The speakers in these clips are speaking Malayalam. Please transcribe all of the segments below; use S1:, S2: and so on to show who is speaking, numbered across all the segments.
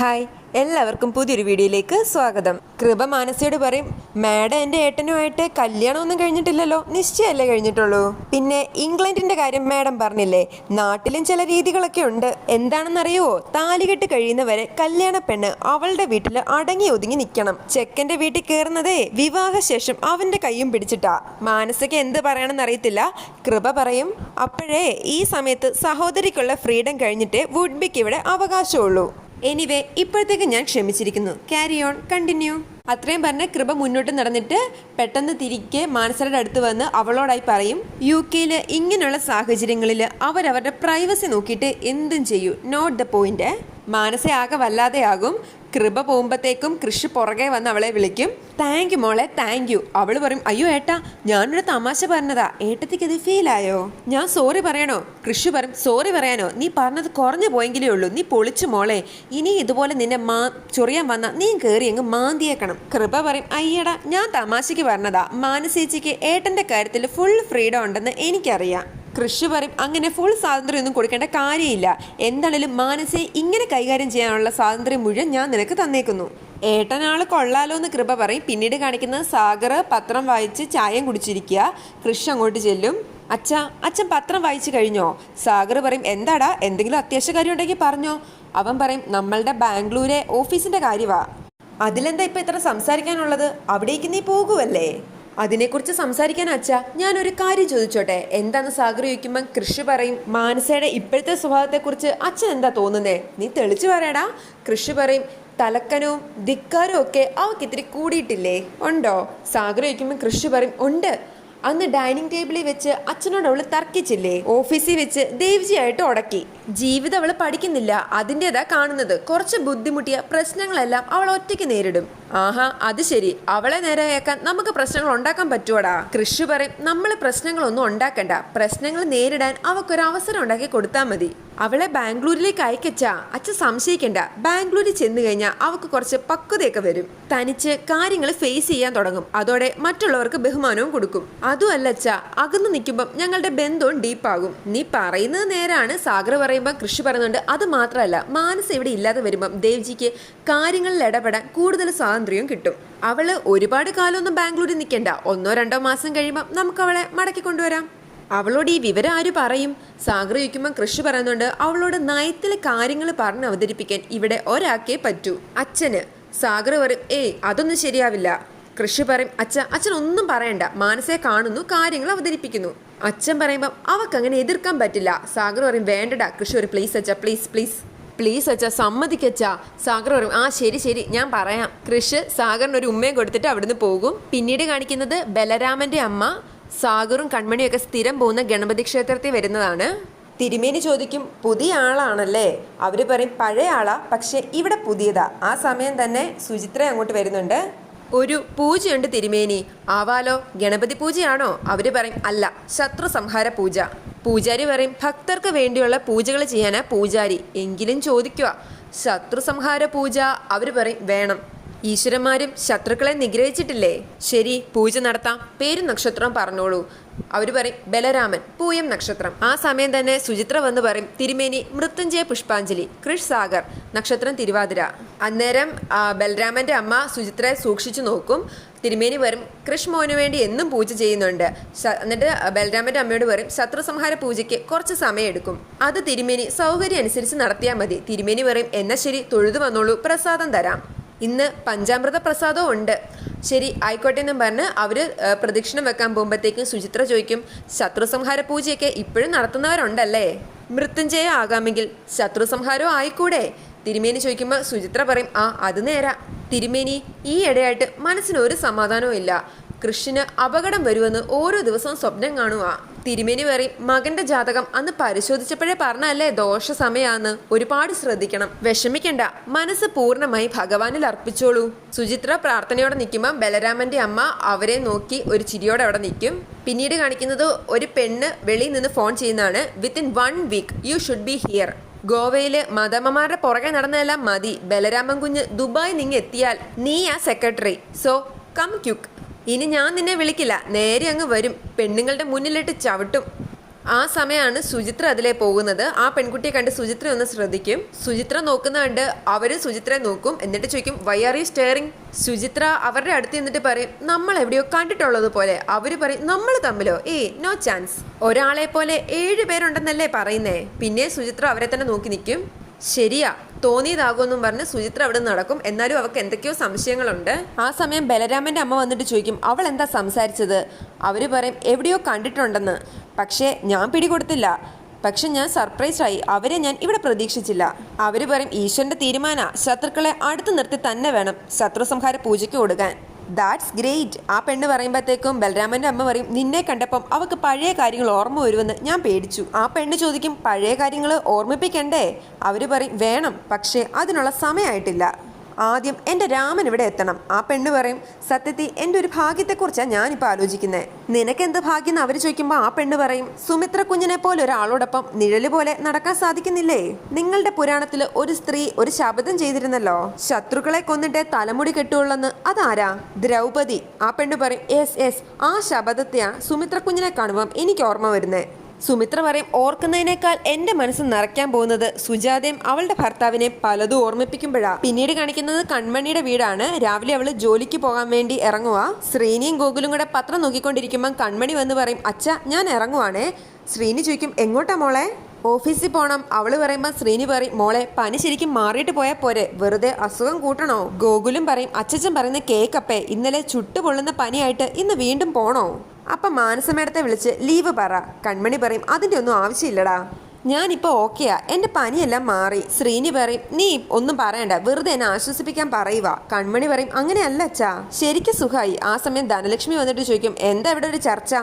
S1: ഹായ് എല്ലാവർക്കും പുതിയൊരു വീഡിയോയിലേക്ക് സ്വാഗതം. കൃപ മാനസയോട് പറയും മാഡം എന്റെ ഏട്ടനുമായിട്ട് കല്യാണമൊന്നും കഴിഞ്ഞിട്ടില്ലല്ലോ. നിശ്ചയമല്ലേ കഴിഞ്ഞിട്ടുള്ളൂ? പിന്നെ ഇംഗ്ലണ്ടിന്റെ കാര്യം മാഡം പറഞ്ഞില്ലേ നാട്ടിലും ചില രീതികളൊക്കെ ഉണ്ട്. എന്താണെന്നറിയുവോ? താലികെട്ട് കഴിയുന്നവരെ കല്യാണ പെണ്ണ് അവളുടെ വീട്ടിൽ അടങ്ങി ഒതുങ്ങി നിൽക്കണം. ചെക്കന്റെ വീട്ടിൽ കയറുന്നതേ വിവാഹശേഷം അവന്റെ കൈയും പിടിച്ചിട്ടാ. മാനസയ്ക്ക് എന്ത് പറയണമെന്ന് അറിയത്തില്ല. കൃപ പറയും അപ്പോഴേ ഈ സമയത്ത് സഹോദരിക്കുള്ള ഫ്രീഡം കഴിഞ്ഞിട്ടേ വുഡ്ബിക്ക് ഇവിടെ അവകാശമുള്ളൂ. എനിവേ ഇപ്പോഴത്തേക്ക് ഞാൻ ക്ഷമിച്ചിരിക്കുന്നു. ക്യാരി ഓൺ കണ്ടിന്യൂ അത്രയും പറഞ്ഞ കൃപ മുന്നോട്ട് നടന്നിട്ട് പെട്ടെന്ന് തിരികെ മാനസരുടെ അടുത്ത് വന്ന് അവളോടായി പറയും യു കെയിൽ ഇങ്ങനെയുള്ള സാഹചര്യങ്ങളിൽ അവരവരുടെ പ്രൈവസി നോക്കിയിട്ട് എന്തും ചെയ്യൂ. നോട്ട് ദ പോയിന്റ് മാനസ ആകെ വല്ലാതെയാകും. കൃപ പോകുമ്പോഴത്തേക്കും കൃഷി പുറകെ വന്ന് അവളെ വിളിക്കും. താങ്ക് യു മോളെ താങ്ക് യു അവൾ പറയും അയ്യോ ഏട്ടാ ഞാനൊരു തമാശ പറഞ്ഞതാ. ഏട്ടത്തിക്ക് അത് ഫീൽ ആയോ? ഞാൻ സോറി പറയണോ? കൃഷി പറയും സോറി പറയാനോ. നീ പറഞ്ഞത് കുറഞ്ഞു പോയെങ്കിലേ ഉള്ളൂ. നീ പൊളിച്ചു മോളെ. ഇനി ഇതുപോലെ നിന്നെ മാ ചൊറിയാൻ വന്ന നീ കയറി അങ്ങ് മാന്തിയേക്കണം. കൃപ പറയും അയ്യടാ ഞാൻ തമാശയ്ക്ക് പറഞ്ഞതാ. മാനസേച്ചിക്ക് ഏട്ടന്റെ കാര്യത്തിൽ ഫുൾ ഫ്രീഡം ഉണ്ടെന്ന് എനിക്കറിയാം. കൃഷി പറയും അങ്ങനെ ഫുൾ സ്വാതന്ത്ര്യമൊന്നും കൊടുക്കേണ്ട കാര്യമില്ല. എന്താണേലും മാനസയെ ഇങ്ങനെ കൈകാര്യം ചെയ്യാനുള്ള സ്വാതന്ത്ര്യം മുഴുവൻ ഞാൻ നിനക്ക് തന്നേക്കുന്നു. ഏട്ടനാൾ കൊള്ളാലോ എന്ന് കൃപ പറയും. പിന്നീട് കാണിക്കുന്ന സാഗർ പത്രം വായിച്ച് ചായം കുടിച്ചിരിക്കുക. കൃഷി അങ്ങോട്ട് ചെല്ലും. അച്ഛ അച്ഛൻ പത്രം വായിച്ചു കഴിഞ്ഞോ? സാഗർ പറയും എന്താടാ എന്തെങ്കിലും അത്യാവശ്യ കാര്യം ഉണ്ടെങ്കിൽ പറഞ്ഞോ. അവൻ പറയും നമ്മളുടെ ബാംഗ്ലൂരെ ഓഫീസിന്റെ കാര്യവാ. അതിലെന്താ ഇപ്പൊ ഇത്ര സംസാരിക്കാനുള്ളത്? അവിടേക്ക് നീ പോകുമല്ലേ അതിനെക്കുറിച്ച് സംസാരിക്കാൻ അച്ഛ ഒരു കാര്യം ചോദിച്ചോട്ടെ? എന്താന്ന് സാഗർ ചോദിക്കുമ്പോൾ കൃഷി പറയും മാനസയുടെ ഇപ്പോഴത്തെ സ്വഭാവത്തെക്കുറിച്ച് അച്ഛൻ എന്താ തോന്നുന്നേ? നീ തെളിച്ചു പറയടാ. കൃഷി പറയും തലക്കനവും ധിക്കാരും ഒക്കെ അവൾക്ക് ഇത്തിരി കൂടിയിട്ടില്ലേ? ഉണ്ടോ? സാഗർ ചോദിക്കുമ്പോൾ കൃഷി പറയും ഉണ്ട്. അന്ന് ഡൈനിങ് ടേബിളിൽ വെച്ച് അച്ഛനോട് അവൾ തർക്കിച്ചില്ലേ? ഓഫീസിൽ വെച്ച് ദേവ്ജിയായിട്ട് ഉടക്കി. ജീവിതം അവൾ പഠിക്കുന്നില്ല അതിന്റെതാ കാണുന്നത്. കുറച്ച് ബുദ്ധിമുട്ടിയ പ്രശ്നങ്ങളെല്ലാം അവൾ ഒറ്റയ്ക്ക് നേരിടും. ആഹാ അത് ശരി. അവളെ നേരെയാക്കാൻ നമുക്ക് പ്രശ്നങ്ങൾ ഉണ്ടാക്കാൻ പറ്റുവാടാ? കൃഷി പറയും നമ്മൾ പ്രശ്നങ്ങളൊന്നും ഉണ്ടാക്കണ്ട. പ്രശ്നങ്ങൾ നേരിടാൻ അവക്കൊരു അവസരം ഉണ്ടാക്കി കൊടുത്താൽ മതി. അവളെ ബാംഗ്ലൂരിലേക്ക് അയക്കച്ച. അച്ഛൻ സംശയിക്കണ്ട. ബാംഗ്ലൂരിൽ ചെന്ന് കഴിഞ്ഞാൽ അവൾക്ക് കുറച്ച് പക്വതയൊക്കെ വരും. തനിച്ച് കാര്യങ്ങൾ ഫേസ് ചെയ്യാൻ തുടങ്ങും. അതോടെ മറ്റുള്ളവർക്ക് ബഹുമാനവും കൊടുക്കും. അതുമല്ല അച്ഛാ അകന്ന് നിൽക്കുമ്പോൾ ഞങ്ങളുടെ ബന്ധവും ഡീപ്പാകും നീ പറയുന്നത് നേരാണ്. സാഗർ പറയുമ്പോൾ കൃഷി പറയുന്നുണ്ട്. അത് മാത്രമല്ല മാനസ് ഇവിടെ ഇല്ലാതെ വരുമ്പം ദേവ്ജിക്ക് കാര്യങ്ങളിൽ ഇടപെടാൻ കൂടുതൽ സ്വാതന്ത്ര്യവും കിട്ടും. അവൾ ഒരുപാട് കാലമൊന്നും ബാംഗ്ലൂരിൽ നിൽക്കണ്ട. ഒന്നോ രണ്ടോ മാസം കഴിയുമ്പോൾ നമുക്ക് അവളെ മടക്കി കൊണ്ടുവരാം. അവളോട് ഈ വിവരം ആര് പറയും? സാഗർ ചോദിക്കുമ്പോൾ കൃഷി പറയുന്നുണ്ട് അവളോട് നയത്തിലെ കാര്യങ്ങൾ പറഞ്ഞ് അവതരിപ്പിക്കാൻ ഇവിടെ ഒരാക്കേ പറ്റൂ. അച്ഛന്. സാഗർ പറയും ഏയ് അതൊന്നും ശരിയാവില്ല. കൃഷി പറയും അച്ഛ അച്ഛൻ ഒന്നും പറയണ്ട. മാനസയെ കാണുന്നു കാര്യങ്ങൾ അവതരിപ്പിക്കുന്നു. അച്ഛൻ പറയുമ്പം അവക്കങ്ങനെ എതിർക്കാൻ പറ്റില്ല. സാഗർ പറയും വേണ്ടടാ കൃഷി ഒരു പ്ലീസ് അച്ഛ പ്ലീസ് പ്ലീസ് പ്ലീസ് അച്ഛാ സമ്മതിക്കച്ചാ സാഗർ പറയും ആ ശരി ശരി ഞാൻ പറയാം. കൃഷ് സാഗറിന് ഒരു ഉമ്മയും കൊടുത്തിട്ട് അവിടുന്ന് പോകും. പിന്നീട് കാണിക്കുന്നത് ബലരാമന്റെ അമ്മ സാഗറും കൺമണിയൊക്കെ സ്ഥിരം പോകുന്ന ഗണപതി ക്ഷേത്രത്തിൽ വരുന്നതാണ്. തിരുമേനി ചോദിക്കും പുതിയ ആളാണല്ലേ? അവർ പറയും പഴയ ആളാ പക്ഷെ ഇവിടെ പുതിയതാ. ആ സമയം തന്നെ സുചിത്ര അങ്ങോട്ട് വരുന്നുണ്ട്. ഒരു പൂജയുണ്ട് തിരുമേനി. ആവാലോ ഗണപതി പൂജയാണോ? അവർ പറയും അല്ല ശത്രു സംഹാര പൂജ. പൂജാരി പറയും ഭക്തർക്ക് വേണ്ടിയുള്ള പൂജകൾ ചെയ്യാനാ പൂജാരി. എങ്കിലും ചോദിക്കുക ശത്രു സംഹാര പൂജ? അവർ പറയും വേണം. ഈശ്വരന്മാരും ശത്രുക്കളെ നിഗ്രഹിച്ചിട്ടില്ലേ? ശരി പൂജ നടത്താം. പേരും നക്ഷത്രം പറഞ്ഞോളൂ. അവർ പറയും ബലരാമൻ പൂയം നക്ഷത്രം. ആ സമയം തന്നെ സുചിത്ര വന്ന് പറയും തിരുമേനി മൃത്യുഞ്ജയ പുഷ്പാഞ്ജലി കൃഷ് സാഗർ നക്ഷത്രം തിരുവാതിര. അന്നേരം ബലരാമന്റെ അമ്മ സുചിത്രയെ സൂക്ഷിച്ചു നോക്കും. തിരുമേനി വരും കൃഷ് മോനു വേണ്ടി എന്നും പൂജ ചെയ്യുന്നുണ്ട്. എന്നിട്ട് ബലരാമന്റെ അമ്മയോട് പറയും ശത്രു സംഹാര പൂജയ്ക്ക് കുറച്ച് സമയം എടുക്കും. അത് തിരുമേനി സൗകര്യം അനുസരിച്ച് നടത്തിയാൽ മതി. തിരുമേനി പറയും എന്നാ ശരി തൊഴുതു വന്നോളൂ പ്രസാദം തരാം. ഇന്ന് പഞ്ചാമൃത പ്രസാദവും ഉണ്ട്. ശരി ആയിക്കോട്ടെ എന്നും പറഞ്ഞ് അവർ പ്രദക്ഷിണം വെക്കാൻ പോകുമ്പോഴത്തേക്കും സുചിത്ര ചോദിക്കും ശത്രുസംഹാര പൂജയൊക്കെ ഇപ്പോഴും നടത്തുന്നവരുണ്ടല്ലേ? മൃത്യുഞ്ജയ ആകാമെങ്കിൽ ശത്രു സംഹാരവും ആയിക്കൂടെ? തിരുമേനി ചോദിക്കുമ്പോൾ സുചിത്ര പറയും ആ അത് നേരാ. തിരുമേനി ഈ ഇടയായിട്ട് മനസ്സിന് ഒരു സമാധാനവും ഇല്ല. കൃഷിന് അപകടം വരുമെന്ന് ഓരോ ദിവസവും സ്വപ്നം കാണുക തിരുമേനി പറയും മകന്റെ ജാതകം അന്ന് പരിശോധിച്ചപ്പോഴേ പറഞ്ഞല്ലേ ദോഷ സമയാന്ന് ഒരുപാട് ശ്രദ്ധിക്കണം. വിഷമിക്കണ്ട. മനസ്സ് പൂർണമായി ഭഗവാനിൽ അർപ്പിച്ചോളൂ. സുചിത്ര പ്രാർത്ഥനയോടെ നിൽക്കുമ്പോൾ ബലരാമന്റെ അമ്മ അവരെ നോക്കി ഒരു ചിരിയോടെ അവിടെ നിൽക്കും. പിന്നീട് കാണിക്കുന്നത് ഒരു പെണ്ണ് വെളിയിൽ നിന്ന് ഫോൺ ചെയ്യുന്നതാണ്. Within one week you should be here ഗോവയിലെ മദമ്മമാരുടെ പുറകെ നടന്നതെല്ലാം മതി. ബലരാമൻ കുഞ്ഞ് ദുബായ് നിങ്ങെത്തിയാൽ നീ ആ സെക്രട്ടറി സോ കം ക്യുക്ക് ഇനി ഞാൻ നിന്നെ വിളിക്കില്ല. നേരെ അങ്ങ് വരും. പെണ്ണുങ്ങളുടെ മുന്നിലിട്ട് ചവിട്ടും. ആ സമയമാണ് സുചിത്ര അതിലേ പോകുന്നത്. ആ പെൺകുട്ടിയെ കണ്ട് സുചിത്ര ഒന്ന് ശ്രദ്ധിക്കും. സുചിത്ര നോക്കുന്ന കണ്ട് അവർ സുചിത്രയെ നോക്കും. എന്നിട്ട് ചോദിക്കും why are you staring Suchitra അവരുടെ അടുത്ത് നിന്നിട്ട് പറയും നമ്മൾ എവിടെയോ കണ്ടിട്ടുള്ളത് പോലെ. അവർ പറയും നമ്മൾ തമ്മിലോ? ഏ നോ ചാൻസ് ഒരാളെ പോലെ ഏഴ് പേരുണ്ടെന്നല്ലേ പറയുന്നേ. പിന്നെ സുചിത്ര അവരെ തന്നെ നോക്കി നിൽക്കും. ശരിയാ. തോന്നിയതാകുമെന്നും പറഞ്ഞ് സുചിത്ര അവിടെ നടക്കും. എന്നാലും അവൾക്ക് എന്തൊക്കെയോ സംശയങ്ങളുണ്ട്. ആ സമയം ബലരാമന്റെ അമ്മ വന്നിട്ട് ചോദിക്കും അവൾ എന്താ സംസാരിച്ചത്? അവർ പറയും എവിടെയോ കണ്ടിട്ടുണ്ടെന്ന്. പക്ഷേ ഞാൻ പിടികൊടുത്തില്ല. പക്ഷെ ഞാൻ സർപ്രൈസ് ആയി. അവരെ ഞാൻ ഇവിടെ പ്രതീക്ഷിച്ചില്ല. അവർ പറയും ഈശ്വരന്റെ തീരുമാന. ശത്രുക്കളെ അടുത്ത് നിർത്തി തന്നെ വേണം ശത്രു സംഹാര പൂജയ്ക്ക് കൊടുക്കാൻ ദാറ്റ്സ് ഗ്രേറ്റ് ആ പെണ്ണ് പറയുമ്പോഴത്തേക്കും ബലരാമന്റെ അമ്മ പറയും നിന്നെ കണ്ടപ്പം അവൾക്ക് പഴയ കാര്യങ്ങൾ ഓർമ്മ വരുമെന്ന് ഞാൻ പേടിച്ചു. ആ പെണ്ണ് ചോദിക്കും പഴയ കാര്യങ്ങൾ ഓർമ്മിപ്പിക്കണ്ടേ? അവർ പറയും വേണം പക്ഷേ അതിനുള്ള സമയമായിട്ടില്ല. ആദ്യം എന്റെ രാമൻ ഇവിടെ എത്തണം. ആ പെണ്ണ് പറയും സത്യത്തിൽ എന്റെ ഒരു ഭാഗ്യത്തെക്കുറിച്ചാണ് ഞാനിപ്പോൾ ആലോചിക്കുന്നത് നിനക്ക് എന്ത് ഭാഗ്യം എന്ന് അവർ ചോദിക്കുമ്പോൾ ആ പെണ്ണ് പറയും സുമിത്ര കുഞ്ഞിനെ പോലെ ഒരാളോടൊപ്പം നിഴൽ പോലെ നടക്കാൻ സാധിക്കുന്നില്ലേ? നിങ്ങളുടെ പുരാണത്തിൽ ഒരു സ്ത്രീ ഒരു ശബ്ദം ചെയ്തിരുന്നല്ലോ. ശത്രുക്കളെ കൊന്നിട്ട് തലമുടി കെട്ടുള്ളെന്ന് അതാരാ? ദ്രൗപദി. ആ പെണ്ണ് പറയും എസ് എസ് ആ ശപഥത്തെയാ സുമിത്ര കുഞ്ഞിനെ കാണുമ്പം എനിക്ക് ഓർമ്മ വരുന്നേ. സുമിത്ര പറയും ഓർക്കുന്നതിനേക്കാൾ എന്റെ മനസ്സ് നിറയ്ക്കാൻ പോകുന്നത് സുജാതയും അവളുടെ ഭർത്താവിനെ പലതും ഓർമ്മിപ്പിക്കുമ്പോഴാ. പിന്നീട് കാണിക്കുന്നത് കൺമണിയുടെ വീടാണ്. രാവിലെ അവൾ ജോലിക്ക് പോകാൻ വേണ്ടി ഇറങ്ങുക ശ്രീനിയും ഗോകുലും കൂടെ പത്രം നോക്കിക്കൊണ്ടിരിക്കുമ്പോൾ കൺമണി വന്ന് പറയും അച്ഛ ഞാൻ ഇറങ്ങുവാണേ. ശ്രീനി ചോദിക്കും എങ്ങോട്ടാ മോളെ? ഓഫീസിൽ പോണം. അവൾ പറയുമ്പോൾ ശ്രീനി പറയും മോളെ പനി ശരിക്കും മാറിയിട്ട് പോയാൽ പോരെ. വെറുതെ അസുഖം കൂട്ടണോ? ഗോകുലും പറയും അച്ഛച്ചൻ പറയുന്ന കേക്കപ്പേ ഇന്നലെ ചുട്ടുപൊള്ളുന്ന പനിയായിട്ട് ഇന്ന് വീണ്ടും പോണോ? അപ്പൊ മാനസമേടത്തെ വിളിച്ച് ലീവ് പറ. കൺമണി പറയും അതിന്റെ ഒന്നും ആവശ്യമില്ലടാ. ഞാനിപ്പോ ഓക്കെയാ. എന്റെ പനിയെല്ലാം മാറി. ശ്രീനി പറയും നീ ഒന്നും പറയണ്ട. വെറുതെ എന്നെ ആശ്വസിപ്പിക്കാൻ പറയുക കൺമണി പറയും അങ്ങനെയല്ല അച്ഛാ. ശരിക്കും സുഖായി. ആ സമയം ധനലക്ഷ്മി വന്നിട്ട് ചോദിക്കും എന്താ ഇവിടെ ഒരു ചർച്ച?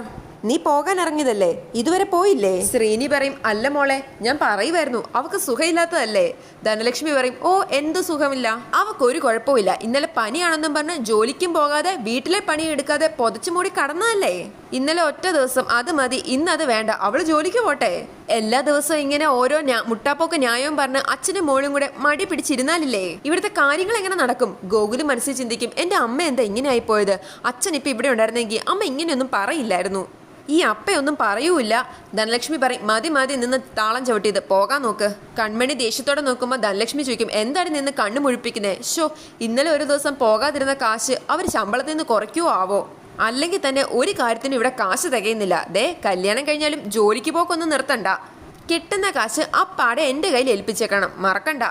S1: നീ പോകാൻ ഇറങ്ങിയതല്ലേ ഇതുവരെ പോയില്ലേ? ശ്രീനി പറയും അല്ല മോളെ ഞാൻ പറയുമായിരുന്നു അവക്ക് സുഖമില്ലാത്തതല്ലേ? ധനലക്ഷ്മി പറയും ഓ എന്ത് സുഖമില്ല? അവക്ക് ഒരു കുഴപ്പമില്ല ഇന്നലെ പനിയാണെന്നും പറഞ്ഞ് ജോലിക്കും പോകാതെ വീട്ടിലെ പണി എടുക്കാതെ പൊതച്ചു മൂടി കടന്നതല്ലേ? ഇന്നലെ ഒറ്റ ദിവസം അത് മതി ഇന്ന് അത് വേണ്ട അവൾ ജോലിക്ക് പോട്ടെ. എല്ലാ ദിവസവും ഇങ്ങനെ ഓരോ മുട്ടാപ്പൊക്കെ ന്യായവും പറഞ്ഞ് അച്ഛനും മോളും കൂടെ മടി പിടിച്ചിരുന്നാലില്ലേ? ഇവിടുത്തെ കാര്യങ്ങൾ എങ്ങനെ നടക്കും? ഗോകുൽ മനസ്സിൽ ചിന്തിക്കും എന്റെ അമ്മ എന്താ ഇങ്ങനെ ആയി ആയിപ്പോയത് അച്ഛൻ ഇപ്പൊ ഇവിടെ ഉണ്ടായിരുന്നെങ്കിൽ അമ്മ ഇങ്ങനെയൊന്നും പറയില്ലായിരുന്നു. ഈ അപ്പയൊന്നും പറയൂല്ല. ധനലക്ഷ്മി പറയും മതി മതി നിന്ന് താളം ചവിട്ടിയത്. പോകാൻ നോക്ക്. കൺമണി ദേഷ്യത്തോടെ നോക്കുമ്പോൾ ധനലക്ഷ്മി ചോദിക്കും എന്താണ് നിന്ന് കണ്ണു മുഴിപ്പിക്കുന്നത് ഷോ ഇന്നലെ ഒരു ദിവസം പോകാതിരുന്ന കാശ് അവർ ശമ്പളത്തിൽ നിന്ന് കുറയ്ക്കുവോ ആവോ? അല്ലെങ്കിൽ തന്നെ ഒരു കാര്യത്തിനും ഇവിടെ കാശ് തികയുന്നില്ല. ദേ കല്യാണം കഴിഞ്ഞാലും ജോലിക്ക് പോക്കൊന്നും നിർത്തണ്ട. കിട്ടുന്ന കാശ് അപ്പാടെ എന്റെ കയ്യിൽ ഏൽപ്പിച്ചേക്കണം. മറക്കണ്ട.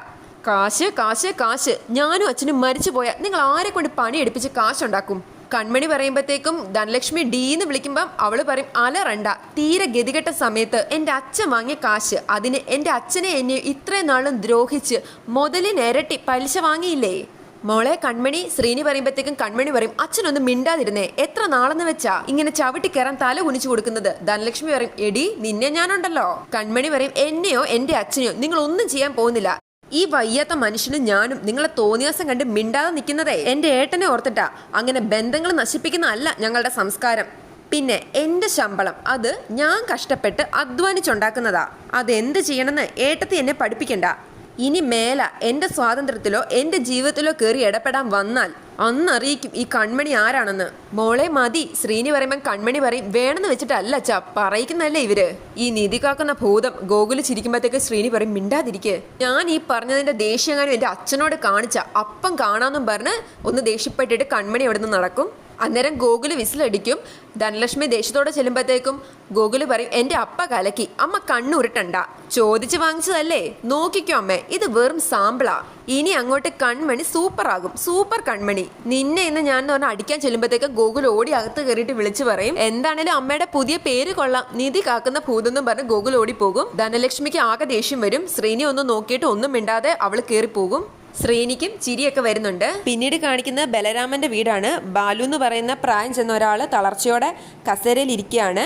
S1: കാശ് കാശ് കാശ്. ഞാനും അച്ഛനും മരിച്ചു പോയാൽ നിങ്ങൾ ആരെ കൊണ്ട് പണിയെടുപ്പിച്ച് കാശുണ്ടാക്കും? കൺമണി പറയുമ്പോഴത്തേക്കും ധനലക്ഷ്മി ഡി എന്ന് വിളിക്കുമ്പം അവൾ പറയും അലറണ്ട തീരെ ഗതികെട്ട സമയത്ത് എന്റെ അച്ഛൻ വാങ്ങിയ കാശ് അതിന് എന്റെ അച്ഛനെ എന്നെ ഇത്രയും നാളും ദ്രോഹിച്ച് മുതലി ഇരട്ടി പലിശ വാങ്ങിയില്ലേ? മോളെ കൺമണി ശ്രീനി പറയുമ്പോഴത്തേക്കും കൺമണി പറയും അച്ഛനൊന്നും മിണ്ടാതിരുന്നേ എത്ര നാളെന്ന് വെച്ചാ? ഇങ്ങനെ ചവിട്ടി കയറാൻ തല കുനിച്ചു കൊടുക്കുന്നത് ധനലക്ഷ്മി പറയും എടി നിന്നെ ഞാനുണ്ടല്ലോ. കൺമണി പറയും എന്നെയോ എന്റെ അച്ഛനെയോ നിങ്ങൾ ഒന്നും ചെയ്യാൻ പോകുന്നില്ല. ഈ വയ്യാത്ത മനുഷ്യനും ഞാനും നിങ്ങളെ തോന്നിയാസം കണ്ട് മിണ്ടാതെ നിൽക്കുന്നതേ. എന്റെ ഏട്ടനെ ഓർത്തിട്ടാ അങ്ങനെ ബന്ധങ്ങൾ നശിപ്പിക്കുന്നതല്ല ഞങ്ങളുടെ സംസ്കാരം. പിന്നെ എന്റെ ശമ്പളം അത് ഞാൻ കഷ്ടപ്പെട്ട് അധ്വാനിച്ചുണ്ടാക്കുന്നതാ. എന്ത് ചെയ്യണമെന്ന് ഏട്ടത്തി എന്നെ പഠിപ്പിക്കണ്ട. ഇനി മേല എന്റെ സ്വാതന്ത്ര്യത്തിലോ എന്റെ ജീവിതത്തിലോ കയറി ഇടപെടാൻ വന്നാൽ അന്നറിയിക്കും ഈ കൺമണി ആരാണെന്ന്. മോളെ മതി ശ്രീനി പറയുമ്പം കൺമണി പറയും വേണമെന്ന് വെച്ചിട്ടല്ല അച്ഛാ പറയിക്കുന്നല്ലേ ഇവർ? ഈ നിധി കാക്കുന്ന ഭൂതം ഗോകുൽ ചിരിക്കുമ്പോഴത്തേക്ക് ശ്രീനി പറയും മിണ്ടാതിരിക്കെ. ഞാൻ ഈ പറഞ്ഞതിന്റെ ദേഷ്യങ്ങാനും എന്റെ അച്ഛനോട് കാണിച്ച അപ്പം കാണാന്നും പറഞ്ഞ് ഒന്ന് ദേഷ്യപ്പെട്ടിട്ട് കൺമണി അവിടെ നിന്ന് നടക്കും. അന്നേരം ഗോകുൽ വിസിലടിക്കും. ധനലക്ഷ്മി ദേഷ്യത്തോടെ ചെല്ലുമ്പോഴത്തേക്കും ഗോകുൽ പറയും എന്റെ അപ്പ കലക്കി അമ്മ കണ്ണുരുട്ടണ്ട. ചോദിച്ചു വാങ്ങിച്ചതല്ലേ? നോക്കിക്കോ അമ്മേ ഇത് വെറും സാമ്പിളാ. ഇനി അങ്ങോട്ട് കൺമണി സൂപ്പർ ആകും സൂപ്പർ കൺമണി. നിന്നെ ഇന്ന് ഞാൻ എന്ന് പറഞ്ഞാൽ അടിക്കാൻ ചെല്ലുമ്പോഴത്തേക്ക് ഗോകുൽ ഓടി അകത്ത് കയറിയിട്ട് വിളിച്ചു പറയും എന്താണേലും അമ്മയുടെ പുതിയ പേര് കൊള്ളാം. നിധി കാക്കുന്ന ഭൂതെന്നും പറഞ്ഞ് ഗോകുൽ ഓടിപ്പോകും. ധനലക്ഷ്മിക്ക് ആകെ ദേഷ്യം വരും. ശ്രീനി ഒന്ന് നോക്കിയിട്ട് ഒന്നും മിണ്ടാതെ അവൾ കയറിപ്പോകും ശ്രീനിക്കും ചിരിയൊക്കെ വരുന്നുണ്ട്. പിന്നീട് കാണിക്കുന്ന ബലരാമന്റെ വീടാണ്. ബാലു എന്ന് പറയുന്ന പ്രായം ചെന്ന ഒരാൾ തളർച്ചയോടെ കസേരയിൽ ഇരിക്കുകയാണ്.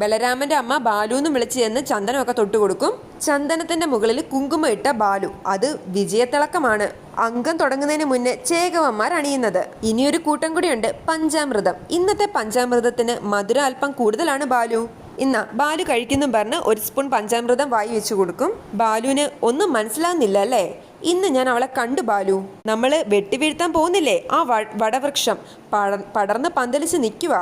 S1: ബലരാമന്റെ അമ്മ ബാലു എന്ന് വിളിച്ചു ചെന്ന് ചന്ദനമൊക്കെ തൊട്ട് കൊടുക്കും. ചന്ദനത്തിന്റെ മുകളിൽ കുങ്കുമം ഇട്ട ബാലു. അത് വിജയത്തിളക്കമാണ്. അംഗം തുടങ്ങുന്നതിന് മുന്നേ ചേകവന്മാർ അണിയുന്നത്. ഇനിയൊരു കൂട്ടം കൂടിയുണ്ട്. പഞ്ചാമൃതം. ഇന്നത്തെ പഞ്ചാമൃതത്തിന് മധുര അല്പം കൂടുതലാണ് ബാലു. ഇന്ന ബാലു കഴിക്കുന്നു പറഞ്ഞ് ഒരു സ്പൂൺ പഞ്ചാമൃതം വായി വെച്ചു കൊടുക്കും. ബാലുവിന് ഒന്നും മനസ്സിലാകുന്നില്ല അല്ലേ? ഇന്ന് ഞാൻ അവളെ കണ്ടു ബാലു. നമ്മൾ വെട്ടിവീഴ്ത്താൻ പോകുന്നില്ലേ? ആ വടവൃക്ഷം. പടർന്ന് പന്തലിച്ച് നിൽക്കുക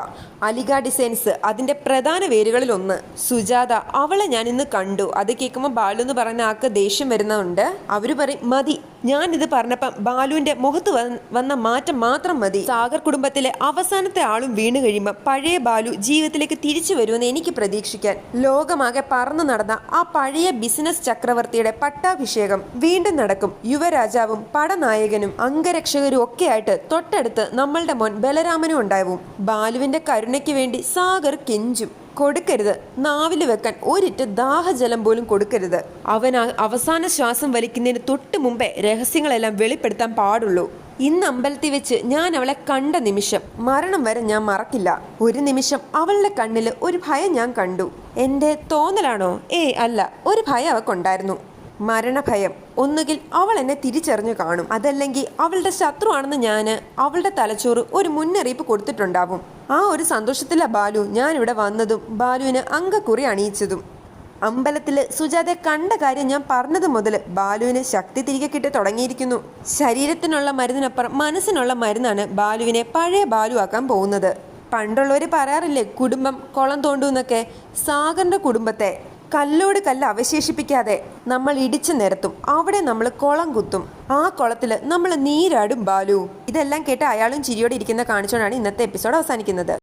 S1: അലിഗ ഡിസൈൻസ് അതിന്റെ പ്രധാന വേരുകളിൽ ഒന്ന് സുജാത അവളെ ഞാൻ ഇന്ന് കണ്ടു. അത് കേൾക്കുമ്പോൾ ബാലു എന്ന് പറയുന്ന ആൾക്ക് ദേഷ്യം വരുന്നുണ്ട്. അവർ പറയും മതി ഞാൻ ഇത് പറഞ്ഞപ്പം ബാലുവിന്റെ മുഖത്ത് വന്ന മാറ്റം മാത്രം മതി. സാഗർ കുടുംബത്തിലെ അവസാനത്തെ ആളും വീണു കഴിയുമ്പോൾ പഴയ ബാലു ജീവിതത്തിലേക്ക് തിരിച്ചു വരുമെന്ന് എനിക്ക് പ്രതീക്ഷിക്കാൻ ലോകമാകെ പറന്നു നടന്ന ആ പഴയ ബിസിനസ് ചക്രവർത്തിയുടെ പട്ടാഭിഷേകം വീണ്ടും നടക്കും. യുവരാജാവും പടനായകനും അംഗരക്ഷകരും ഒക്കെ ആയിട്ട് തൊട്ടടുത്ത് നമ്മളുടെ മോൻ ബലരാമനും ഉണ്ടാവും. ബാലുവിന്റെ കരുണയ്ക്ക് വേണ്ടി സാഗർ കെഞ്ചും. കൊടുക്കരുത്. നാവിൽ വെക്കാൻ ഒരിറ്റ് ദാഹജലം പോലും കൊടുക്കരുത്. അവൻ അവസാന ശ്വാസം വലിക്കുന്നതിന് തൊട്ട് മുമ്പേ രഹസ്യങ്ങളെല്ലാം വെളിപ്പെടുത്താൻ പാടുള്ളൂ. ഇന്ന് അമ്പലത്തിൽ വെച്ച് ഞാൻ അവളെ കണ്ട നിമിഷം മരണം വരെ ഞാൻ മറക്കില്ല. ഒരു നിമിഷം അവളുടെ കണ്ണിൽ ഒരു ഭയം ഞാൻ കണ്ടു. എന്റെ തോന്നലാണോ? ഏയ് അല്ല ഒരു ഭയം അവക്കുണ്ടായിരുന്നു. മരണഭയം. ഒന്നുകിൽ അവൾ എന്നെ തിരിച്ചറിഞ്ഞു കാണും. അതല്ലെങ്കിൽ അവളുടെ ശത്രുവാണെന്ന് ഞാൻ അവളുടെ തലച്ചോറ് ഒരു മുന്നറിയിപ്പ് കൊടുത്തിട്ടുണ്ടാവും. ആ ഒരു സന്തോഷത്തിലെ ബാലു ഞാനിവിടെ വന്നതും ബാലുവിന് അങ്കക്കുറി അണിയിച്ചതും. അമ്പലത്തിൽ സുജാതയെ കണ്ട കാര്യം ഞാൻ പറഞ്ഞത് മുതൽ ബാലുവിന് ശക്തി തിരികെ കിട്ടി തുടങ്ങിയിരിക്കുന്നു. ശരീരത്തിനുള്ള മരുന്നിനപ്പുറം മനസ്സിനുള്ള മരുന്നാണ് ബാലുവിനെ പഴയ ബാലു ആക്കാൻ പോകുന്നത്. പണ്ടുള്ളവർ പറയാറില്ലേ കുടുംബം കുളം തോണ്ടു എന്നൊക്കെ സാഗറിന്റെ കുടുംബത്തെ. കല്ലോട് കല്ല് അവശേഷിപ്പിക്കാതെ നമ്മൾ ഇടിച്ചു നിരത്തും. അവിടെ നമ്മൾ കുളം കുത്തും. ആ കുളത്തിൽ നമ്മൾ നീരാടും ബാലു. ഇതെല്ലാം കേട്ട് അയാളും ചിരിയോടെ ഇരിക്കുന്ന കാണിച്ചുകൊണ്ടാണ് ഇന്നത്തെ എപ്പിസോഡ് അവസാനിക്കുന്നത്.